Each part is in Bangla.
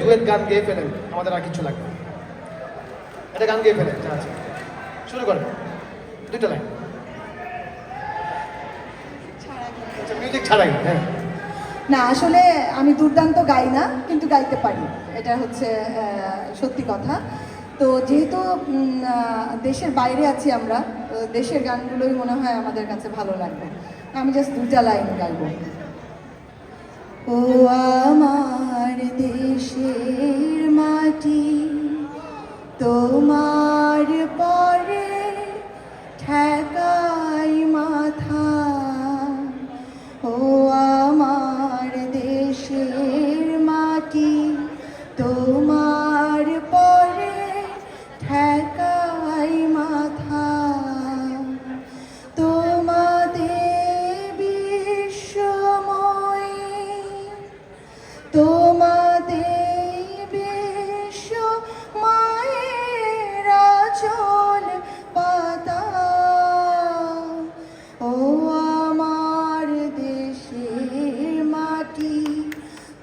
ডুয়েট গান গেয়ে ফেলেন, আমাদের আর কিছু লাগবে না। একটা গান গেয়ে ফেলেন শুরু করেন। লাইন। আচ্ছা মিউজিক ছাড়াই হ্যাঁ। না, আসলে আমি দুর্দান্ত গাই না, কিন্তু গাইতে পারি। এটা হচ্ছে সত্যি কথা। তো যেহেতু দেশের বাইরে আছি আমরা, তো দেশের গানগুলোই মনে হয় আমাদের কাছে ভালো লাগবে। আমি জাস্ট দুটা লাইন গাইবো। ও তোমার পরে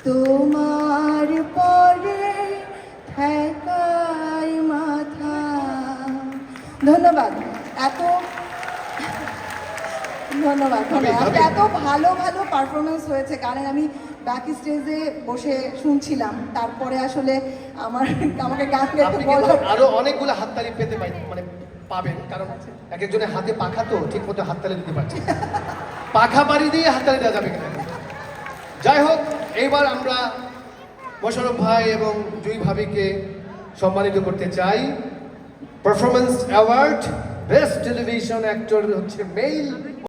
তোমার পরে ঠেকাই মাথা। ধন্যবাদ। এত ধন্যবাদ ধন্যবাদ। এত ভালো ভালো পারফরমেন্স হয়েছে। কারণ আমি ব্যাক স্টেজে বসে শুনছিলাম। তারপরে আসলে আমার আমাকে গান গাইতে বলার আরও অনেকগুলো হাততালি পেতে পাই মানে পাবেন। কারণ এক একজনের হাতে পাখা তো ঠিক মতো হাততালি দিতে পারছে পাখা বাড়ি দিয়ে হাততালি দেওয়া যাবে যাই হোক এইবার আমরা মোশারফ ভাই এবং জুই ভাবিকে সম্মানিত করতে চাই। Performance award best television actor হচ্ছে মেল